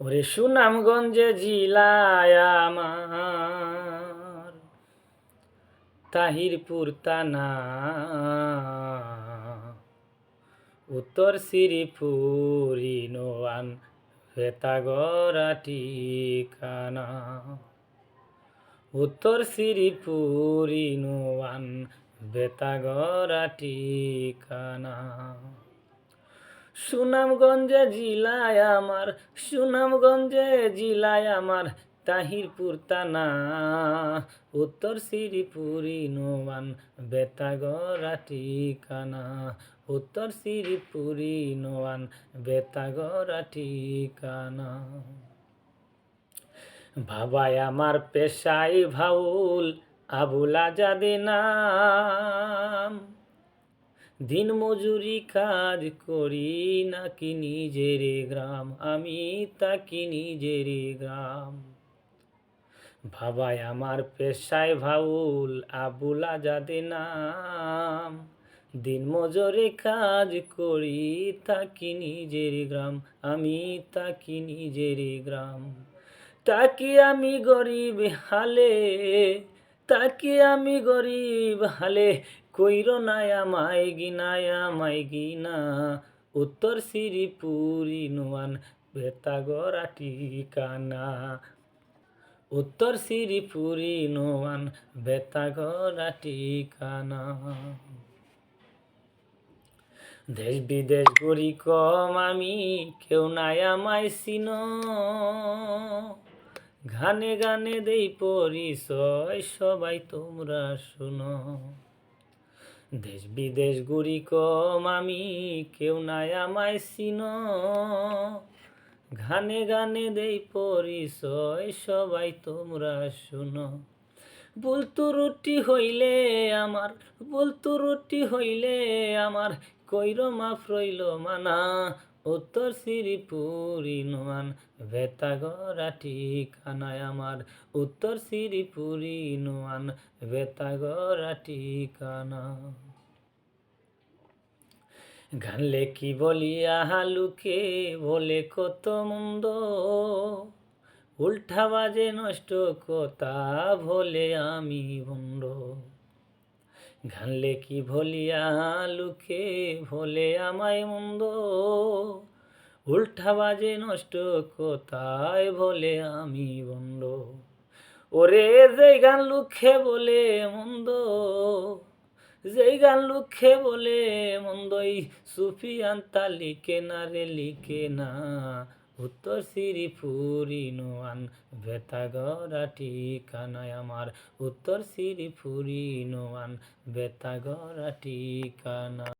ওরে সুনামগঞ্জে জিলায় আমার, তাহিরপুর তানা, উত্তর শ্রীপুরি নোয়ান ভেতাগরা ঠিকানা, উত্তর শ্রীপুরি নোয়ান বেতাগরা ঠিকানা। সুনামগঞ্জে জিলায় আমার, সুনামগঞ্জে জিলায় আমার, তাহিরপুর তানা উত্তর শ্রীপুরি নোমান বেতাগরা ঠিকানা। উত্তর শ্রীপুরি নোয়ান বেতাগরা ঠিকানা। বাবাই আমার পেশাই ভাউল, আবুল নাম দিন মজুরি কাজ করি নাকি নিজের গ্রাম? আমি তাকি নিজের গ্রাম। বাবাই আমার পেশায় ভাউল আবুল আজাদে নাম। দিন মজুরি কাজ করি তাকি নিজের গ্রাম। আমি তাকি নিজের গ্রাম। তাকি আমি গরিব হালে তাকি আমি গরিব হালে, কইর নাই আমায় গিনায় আমায় গিনা। উত্তর শ্রীপুরি নোয়ান বেতাগরা ঠিকানা উত্তর শ্রীপুরি নোয়ান বেতাগরা ঠিকানা দেশ বিদেশ গড়ি কম আমি, কেউ নাই আমায় চিন। গানে গানে দেই পরিচয়, সবাই তোমরা শুনো। দেশ বিদেশ গুড়ি কম আমি, কেউ নাই আমায় চিন। গানে গানে দেই পরিচয়, সবাই তোমরা শুনো। বলতো রুটি হইলে আমার, বলতো রুটি হইলে আমার, কইর মাফ রইল মানা। উত্তর শ্রীপুরি নোয়ান বেতাগরা ঠিকানায় আমার। উত্তর শ্রীপুরি নোয়ান বেতাগরা ঠিকানা। গানলে কি বলিয়া হালুকে, বলে কত মন্দ। উল্টা বাজে নষ্ট কথা ভোলে আমি বন্ড ঘানলে কি ভলিয়া লুকে ভোলে আমায় মন্দ? উল্টা বাজে নষ্ট কোথায় ভোলে আমি বন্ড ওরে যে গান লুখে বলে মন্দ, যেই গান লুখে বলে মন্দই। সুফিয়ান তা লিখে না রে, লিখে না উত্তর শ্রীপুরি নোয়ান বেতাগরা ঠিকানায় আমার। উত্তর শ্রীপুরি নোয়ান বেতাগরা ঠিকানা